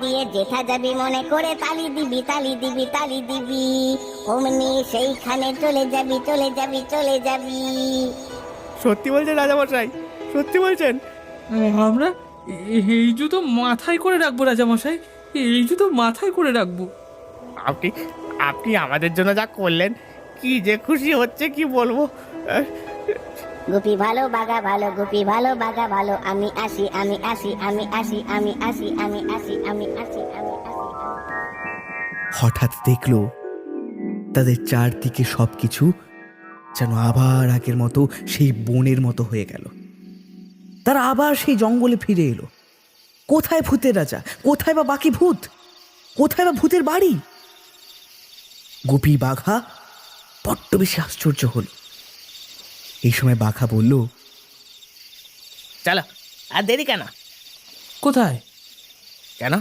দিয়ে যেথা যাবি মনে করে তালি দিবি তালি দিবি তালি দিবি। অমনি সেইখানে চলে যাবি চলে যাবি চলে যাবি। সত্যি বলছেন রাজামশাই? সত্যি বলছেন? আমরা এই জুতো মাথায় করে রাখব রাজামশাই। এই জুতো মাথায় করে রাখব। আপনি আপনি আমাদের জন্য যা করলেন কি যে খুশি হচ্ছে কি বলব? গুপি ভালো বাগা ভালো, গুপি ভালো বাগা ভালো, আমি আসি আমি আসি আমি আসি আমি আসি আমি আসি আমি আসি আমি আসি। হঠাৎ দেখল তাদের চারদিকে সবকিছু যেন আবার আগের মতো সেই বনের মতো হয়ে গেল। তারা আবার সেই জঙ্গলে ফিরে এলো। কোথায় ভূতের রাজা? কোথায় বা বাকি ভূত? কোথায় বা ভূতের বাড়ি? গোপী বাঘা বড্ড বেশি আশ্চর্য হলো। এই সময় বাঘা বলল চলো আর দেরি কেন? কোথায়? কেন?